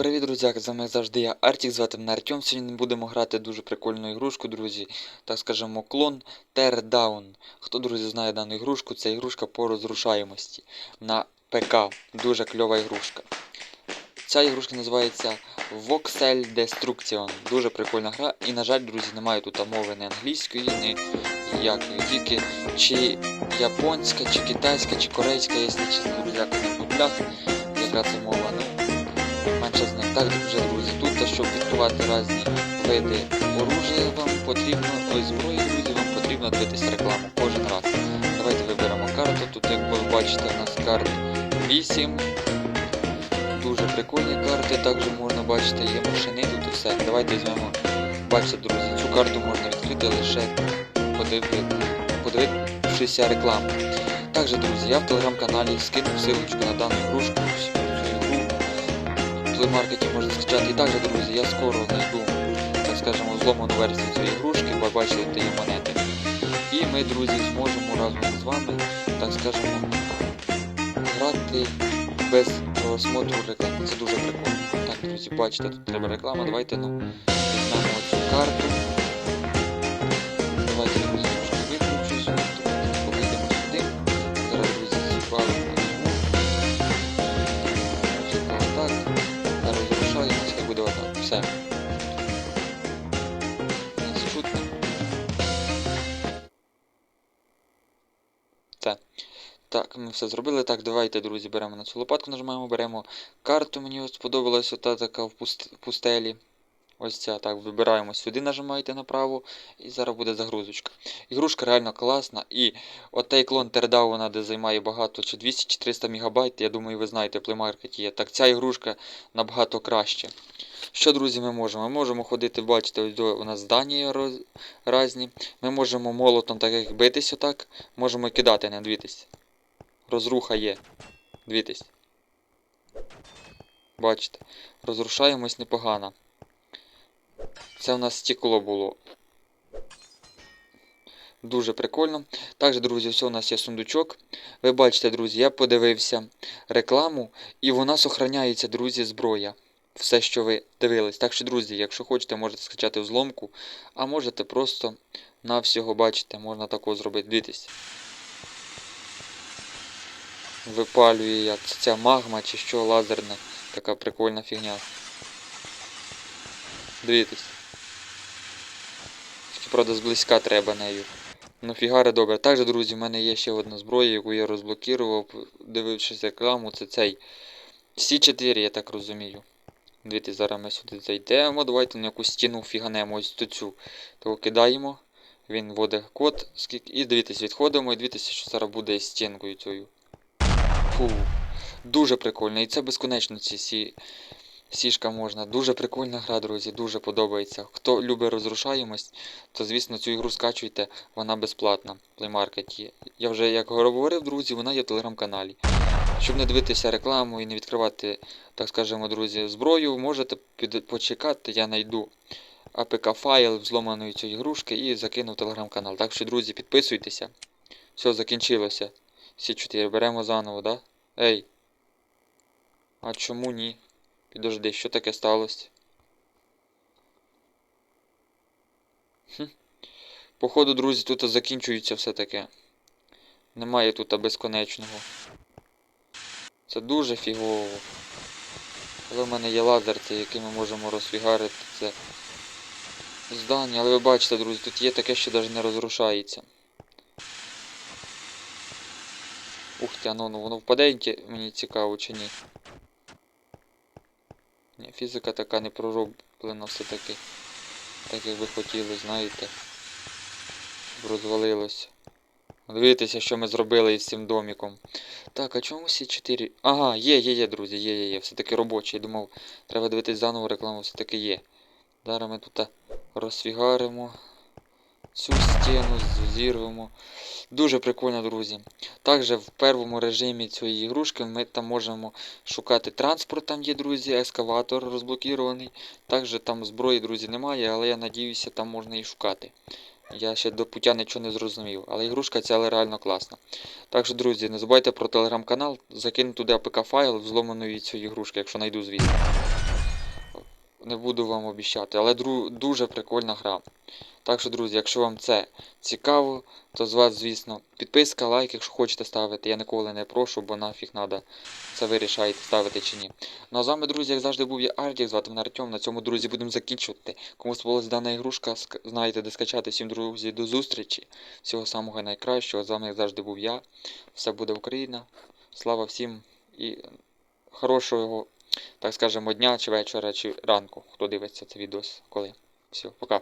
Привіт, друзі! З вами як завжди я Артік, звати мене Артем. Сьогодні будемо грати дуже прикольну ігрушку, друзі. Так скажемо, клон Teardown. Хто, друзі, знає дану ігрушку, це ігрушка по розрушаємості на ПК. Дуже кльова ігрушка. Ця ігрушка називається Voxel Destruction. Дуже прикольна гра. І, на жаль, друзі, немає тут мови не англійської, ні якої. Тільки чи японська, чи китайська, чи корейська, якщо чесно, друзі, як на дублях, яка це мова. Так, вже, друзі, тут, щоб відкривати різні види оружия, вам потрібно, ой, зброї, друзі, вам потрібно дивитися рекламу кожен раз. Давайте виберемо карту. Тут, як ви бачите, у нас карт 8. Дуже прикольні карти, також можна бачити, є машини тут і все. Давайте візьмемо, бачите, друзі, цю карту можна відкрити лише подивившися рекламу. Також, друзі, я в телеграм-каналі скинув ссылочку на дану ігрушку, плеймаркеті можна скачати. І також, друзі, я скоро знайду, так скажемо, зломану версію цієї ігрушки, бо бачите, монети. І ми, друзі, зможемо разом з вами, так скажемо, грати без просмотру реклами. Це дуже прикольно. Так, друзі, бачите, тут треба реклама. Давайте ну, візьмемо цю карту. Все. Спутник. Це. Так, ми все зробили. Так, давайте, друзі, беремо на цю лопатку, нажимаємо, беремо карту. Мені сподобалася та така в пустелі. Ось ця. Так, вибираємо сюди, нажимаєте направо, і зараз буде загрузочка. Ігрушка реально класна. І отей клон Тердауна, де займає багато, чи 200 чи 300 МБ, я думаю, ви знаєте, в плеймаркеті є. Так ця ігрушка набагато краще. Що, друзі, ми можемо? Ми можемо ходити, бачите, ось у нас здання роз... різні. Ми можемо молотом так як битись отак, можемо кидати, не дивіться. Розруха є. Дивіться. Бачите, розрушаємось непогано. Це у нас стекло було. Дуже прикольно. Також, друзі, все у нас є сундучок. Ви бачите, друзі, я подивився рекламу, і вона сохраняється, друзі, зброя. Все, що ви дивились. Так що, друзі, якщо хочете, можете скачати взломку, а можете просто на всього бачите, можна такого зробити. Дивіться. Випалює як ця магма чи що лазерна. Така прикольна фігня. Дивіться. Тільки, правда, зблизька треба нею. Ну, фігари добре. Також, друзі, в мене є ще одна зброя, яку я розблокував, дивившись рекламу, це цей Сі4, я так розумію. Дивіться, зараз ми сюди зайдемо. Давайте на якусь стіну фіганемо ось цю. Того кидаємо. Він вводить код. І дивіться, відходимо і дивіться, що зараз буде стінкою цією. Фу. Дуже прикольно. І це безконечно ці сі... сішка можна. Дуже прикольна гра, друзі, дуже подобається. Хто любить розрушаємость, то звісно цю ігру скачуйте, вона безплатна в плеймаркеті. Я вже як говорив, друзі, вона є в телеграм-каналі. Щоб не дивитися рекламу і не відкривати, так скажемо, друзі, зброю, можете під... почекати, я знайду APK-файл взломаної цієї ігрушки і закину в телеграм-канал. Так що, друзі, підписуйтеся. Все, закінчилося. Всі 4 беремо заново, да? Ей. А чому ні? Підожди, що таке сталося? Хм. Походу, друзі, тут закінчується все таке. Немає тут безконечного. Це дуже фігово. Але в мене є лазерці, які ми можемо розфігарити це здання. Але ви бачите, друзі, тут є таке, що навіть не розрушається. Ух ти, ну, ну воно впаде, мені цікаво чи ні. Ні, фізика така не пророблена все-таки. Так як ви хотіли, знаєте. Щоб розвалилося. Дивіться, що ми зробили із цим доміком. Так, а чому всі 4. Ага, є, є, є, друзі, є, є, є. Все-таки робочий. Я думав, треба дивитись заново рекламу, все-таки є. Зараз ми тут розфігаримо цю стіну, зірвемо. Дуже прикольно, друзі. Також в первому режимі цієї ігрушки ми там можемо шукати транспорт, там є, друзі, ескаватор розблокірований. Також там зброї, друзі, немає, але я надіюся, там можна і шукати. Я ще до пуття нічого не зрозумів, але ігрушка ця реально класна. Так що, друзі, не забувайте про телеграм-канал, закину туди АПК файл взломаної цієї ігрушки, якщо знайду, звісно. Не буду вам обіщати, але дуже прикольна гра. Так що, друзі, якщо вам це цікаво, то з вас, звісно, підписка, лайк, якщо хочете ставити. Я ніколи не прошу, бо нафіг надо. Це ви рішаєте ставити чи ні. Ну а з вами, друзі, як завжди був я Артік, звати мене Артем. На цьому, друзі, будемо закінчувати. Кому сподобалась дана ігрушка, знаєте, де скачати. Всім, друзі, до зустрічі. Всього самого найкращого. З вами, як завжди, був я. Все буде Україна. Слава всім і хорошого, так скажемо, дня, чи вечора, чи ранку, хто дивиться це відео коли. Все, пока.